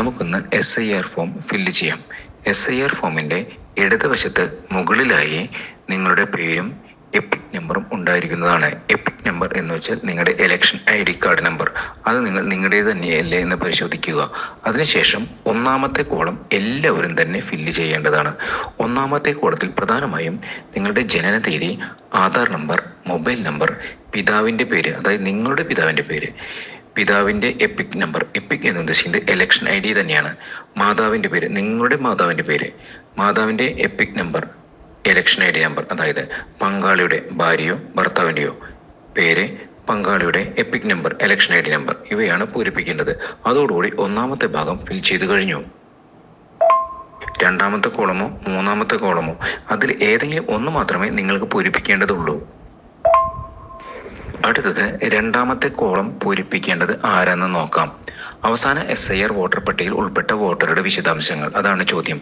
നമുക്കൊന്ന് S I R form fill ചെയ്യാം. S I R ഫോമിന്റെ ഇടതുവശത്ത് മുകളിലായി നിങ്ങളുടെ പേരും എപ്പിക് നമ്പറും ഉണ്ടായിരിക്കുന്നതാണ്. എപ്പിക് നമ്പർ എന്ന് വെച്ചാൽ നിങ്ങളുടെ election I D card number അത് നിങ്ങൾ നിങ്ങളുടേത് തന്നെയല്ലേ എന്ന് പരിശോധിക്കുക. അതിനുശേഷം ഒന്നാമത്തെ കോളം എല്ലാവരും തന്നെ ഫില്ല് ചെയ്യേണ്ടതാണ്. ഒന്നാമത്തെ കോളത്തിൽ പ്രധാനമായും നിങ്ങളുടെ ജനന തീയതി ആധാർ നമ്പർ മൊബൈൽ നമ്പർ പിതാവിന്റെ പേര് അതായത് നിങ്ങളുടെ പിതാവിന്റെ പേര് പിതാവിന്റെ എപ്പിക് നമ്പർ എപ്പിക് എന്ന് ഉദ്ദേശിക്കുന്നത് ഇലക്ഷൻ ഐ ഡി തന്നെയാണ്. മാതാവിന്റെ പേര് നിങ്ങളുടെ മാതാവിന്റെ പേര്. മാതാവിന്റെ EPIC number election I D number അതായത് പങ്കാളിയുടെ ഭാര്യയോ ഭർത്താവിന്റെയോ പേര് പങ്കാളിയുടെ EPIC number election I D number ഇവയാണ് പൂരിപ്പിക്കേണ്ടത്. അതോടുകൂടി ഒന്നാമത്തെ ഭാഗം ഫിൽ ചെയ്തു കഴിഞ്ഞു. രണ്ടാമത്തെ കോളമോ മൂന്നാമത്തെ കോളമോ അതിൽ ഏതെങ്കിലും ഒന്ന് മാത്രമേ നിങ്ങൾക്ക് പൂരിപ്പിക്കേണ്ടതുള്ളൂ. അടുത്തത് രണ്ടാമത്തെ കോളം പൂരിപ്പിക്കേണ്ടത് ആരെന്ന് നോക്കാം. അവസാന എസ് ഐ ആർ വോട്ടർ പട്ടികയിൽ ഉൾപ്പെട്ട വോട്ടറുടെ വിശദാംശങ്ങൾ. അതാണ് ചോദ്യം.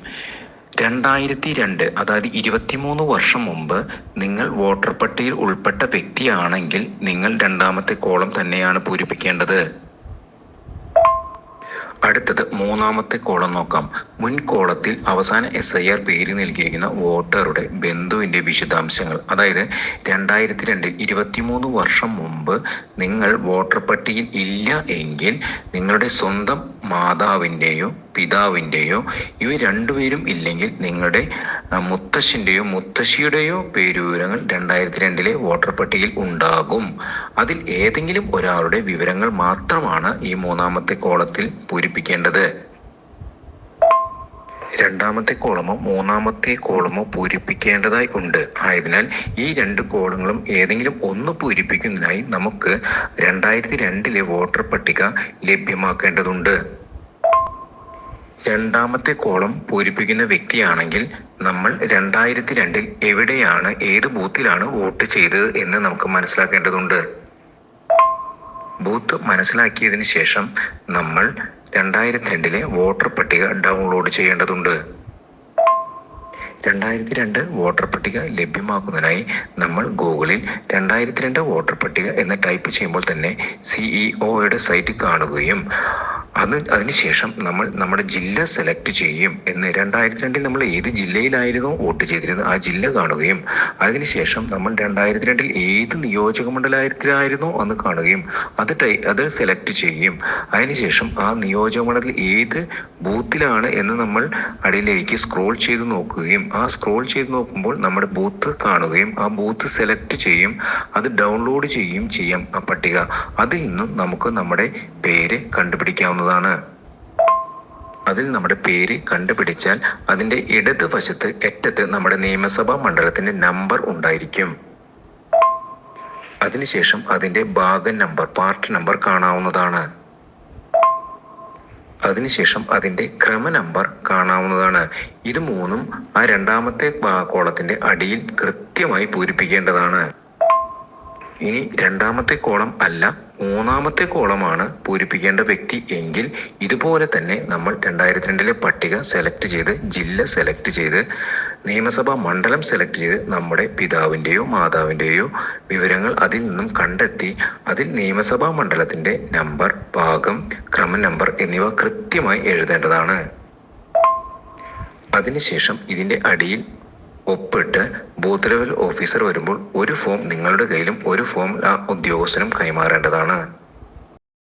രണ്ടായിരത്തി രണ്ട് അതായത് ഇരുപത്തിമൂന്ന് വർഷം മുമ്പ് നിങ്ങൾ വോട്ടർ പട്ടികയിൽ ഉൾപ്പെട്ട വ്യക്തിയാണെങ്കിൽ നിങ്ങൾ രണ്ടാമത്തെ കോളം തന്നെയാണ് പൂരിപ്പിക്കേണ്ടത്. അടുത്തത് മൂന്നാമത്തെ കോളം നോക്കാം. മുൻ കോളത്തിൽ അവസാന എസ് ഐ ആർ പേര് നൽകിയിരിക്കുന്ന വോട്ടറുടെ ബന്ധുവിന്റെ വിശദാംശങ്ങൾ. അതായത് രണ്ടായിരത്തി രണ്ടിൽ ഇരുപത്തിമൂന്ന് വർഷം മുമ്പ് നിങ്ങൾ വോട്ടർ പട്ടികയിൽ ഇല്ല എങ്കിൽ നിങ്ങളുടെ സ്വന്തം മാതാവിന്റെയോ പിതാവിന്റെയോ ഇവ രണ്ടുപേരും ഇല്ലെങ്കിൽ നിങ്ങളുടെ മുത്തശ്ശിന്റെയോ മുത്തശ്ശിയുടെയോ പേരുവിവരങ്ങൾ രണ്ടായിരത്തി രണ്ടിലെ വോട്ടർ പട്ടികയിൽ ഉണ്ടാകും. അതിൽ ഏതെങ്കിലും ഒരാളുടെ വിവരങ്ങൾ മാത്രമാണ് ഈ മൂന്നാമത്തെ കോളത്തിൽ പൂരിപ്പിക്കേണ്ടത്. രണ്ടാമത്തെ കോളമോ മൂന്നാമത്തെ കോളമോ പൂരിപ്പിക്കേണ്ടതായി ഉണ്ട്. ആയതിനാൽ ഈ രണ്ട് കോളങ്ങളും ഏതെങ്കിലും ഒന്ന് പൂരിപ്പിക്കുന്നതിനായി നമുക്ക് രണ്ടായിരത്തി രണ്ടിലെ വോട്ടർ പട്ടിക ലഭ്യമാക്കേണ്ടതുണ്ട്. രണ്ടാമത്തെ കോളം പൂരിപ്പിക്കുന്ന വ്യക്തിയാണെങ്കിൽ നമ്മൾ രണ്ടായിരത്തി രണ്ടിൽ എവിടെയാണ് ഏത് ബൂത്തിലാണ് വോട്ട് ചെയ്തത് എന്ന് നമുക്ക് മനസ്സിലാക്കേണ്ടതുണ്ട്. ബൂത്ത് മനസ്സിലാക്കിയതിന് ശേഷം നമ്മൾ രണ്ടായിരത്തി രണ്ടിലെ വോട്ടർ പട്ടിക ഡൗൺലോഡ് ചെയ്യേണ്ടതുണ്ട്. രണ്ടായിരത്തി രണ്ട് വോട്ടർ പട്ടിക ലഭ്യമാക്കുന്നതിനായി നമ്മൾ ഗൂഗിളിൽ രണ്ടായിരത്തി രണ്ട് വോട്ടർ പട്ടിക എന്ന് ടൈപ്പ് ചെയ്യുമ്പോൾ തന്നെ സിഇഒയുടെ സൈറ്റ് കാണുകയും അത് അതിനുശേഷം നമ്മൾ നമ്മുടെ ജില്ല സെലക്ട് ചെയ്യും എന്ന് രണ്ടായിരത്തി രണ്ടിൽ നമ്മൾ ഏത് ജില്ലയിലായിരുന്നു വോട്ട് ചെയ്തിരുന്നത് ആ ജില്ല കാണുകയും അതിനുശേഷം നമ്മൾ രണ്ടായിരത്തി രണ്ടിൽ ഏത് നിയോജക മണ്ഡലത്തിലായിരുന്നോ അന്ന് കാണുകയും അത് ടൈ അത് സെലക്ട് ചെയ്യും. അതിനുശേഷം ആ നിയോജക മണ്ഡലത്തിൽ ഏത് ബൂത്തിലാണ് എന്ന് നമ്മൾ അടിയിലേക്ക് സ്ക്രോൾ ചെയ്ത് നോക്കുകയും ആ സ്ക്രോൾ ചെയ്ത് നോക്കുമ്പോൾ നമ്മുടെ ബൂത്ത് കാണുകയും ആ ബൂത്ത് സെലക്ട് ചെയ്യും അത് ഡൗൺലോഡ് ചെയ്യുകയും ചെയ്യാം ആ പട്ടിക. അതിൽ നിന്നും നമുക്ക് നമ്മുടെ പേര് കണ്ടുപിടിക്കാവുന്നതാണ് അതിൽ നമ്മുടെ പേര് കണ്ടുപിടിച്ചാൽ അതിന്റെ ഇടത് വശത്ത് അറ്റത്ത് നമ്മുടെ നിയമസഭാ മണ്ഡലത്തിന്റെ നമ്പർ ഉണ്ടായിരിക്കും. അതിനുശേഷം അതിന്റെ ഭാഗം നമ്പർ പാർട്ട് നമ്പർ കാണാവുന്നതാണ്. അതിനുശേഷം അതിന്റെ ക്രമ നമ്പർ കാണാവുന്നതാണ്. ഇത് മൂന്നും ആ രണ്ടാമത്തെ കോളത്തിന്റെ അടിയിൽ കൃത്യമായി പൂരിപ്പിക്കേണ്ടതാണ്. ഇനി രണ്ടാമത്തെ കോളം അല്ല മൂന്നാമത്തെ കോളമാണ് പൂരിപ്പിക്കേണ്ട വ്യക്തി എങ്കിൽ ഇതുപോലെ തന്നെ നമ്മൾ രണ്ടായിരത്തി രണ്ടിലെ പട്ടിക സെലക്ട് ചെയ്ത് ജില്ല സെലക്ട് ചെയ്ത് നിയമസഭാ മണ്ഡലം സെലക്ട് ചെയ്ത് നമ്മുടെ പിതാവിന്റെയോ മാതാവിന്റെയോ വിവരങ്ങൾ അതിൽ നിന്നും കണ്ടെത്തി അതിൽ നിയമസഭാ മണ്ഡലത്തിന്റെ നമ്പർ ഭാഗം ക്രമ നമ്പർ എന്നിവ കൃത്യമായി എഴുതേണ്ടതാണ്. അതിനുശേഷം ഇതിന്റെ അടിയിൽ ഒപ്പിട്ട് ബൂത്ത് ലെവൽ ഓഫീസർ വരുമ്പോൾ ഒരു ഫോം നിങ്ങളുടെ കയ്യിലും ഒരു ഫോം ആ ഉദ്യോഗസ്ഥനും കൈമാറേണ്ടതാണ്.